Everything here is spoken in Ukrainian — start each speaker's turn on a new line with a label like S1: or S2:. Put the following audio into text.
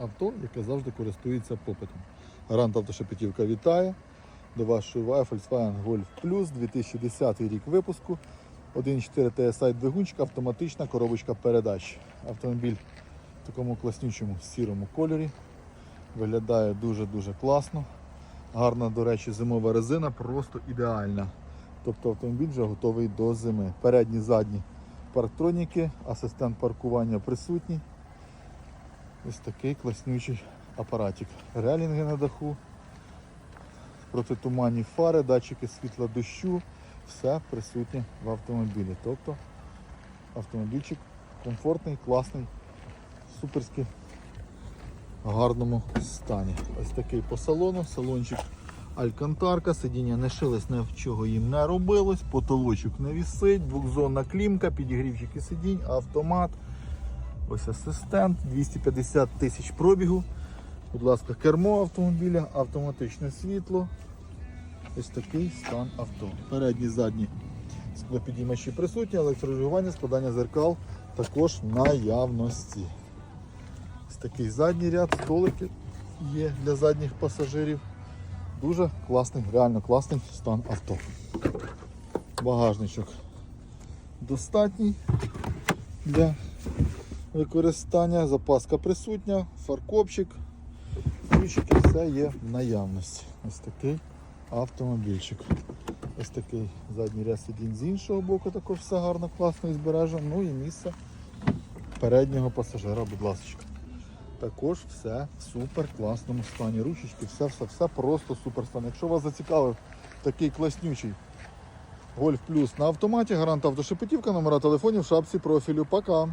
S1: авто, яке завжди користується попитом. Гарант автошепетівка вітає. До вашої уваги Volkswagen Golf Plus 2010 рік випуску. 1.4 TSI двигунчик, автоматична коробочка передач. Автомобіль в такому класнючому сірому кольорі. Виглядає дуже-дуже класно. Гарна, до речі, зимова резина, просто ідеальна. Тобто автомобіль вже готовий до зими. Передні, задні парктроніки, асистент паркування присутній. Ось такий класнючий апаратик. Релінги на даху, протитуманні фари, датчики світла дощу, все присутнє в автомобілі. Тобто автомобільчик комфортний, класний, суперський, гарному стані. Ось такий по салону, салончик Алькантарка, сидіння не шилось, нічого їм не робилось, потолочок не вісить, двохзонна клімка, підігрівчики сидінь, автомат. Ось асистент, 250 тисяч пробігу. Будь ласка, кермо автомобіля, автоматичне світло. Ось такий стан авто. Передні, задні склопідіймачі присутні, електрорегулювання, складання зеркал також наявності. Ось такий задній ряд, столики є для задніх пасажирів. Дуже класний, реально класний стан авто. Багажничок достатній для використання, запаска присутня, фаркопчик, ключики, все є в наявності. Ось такий автомобільчик. Ось такий задній ряд сидінь з іншого боку, також все гарно, класно і збережено. Ну і місце переднього пасажира, будь ласка. Також все в супер класному стані. Ручечки, все, все, все просто супер стан. Якщо вас зацікавив такий класнючий Гольф Плюс на автоматі, гарант автошепетівка, номера телефонів в шапці профілю. Пока!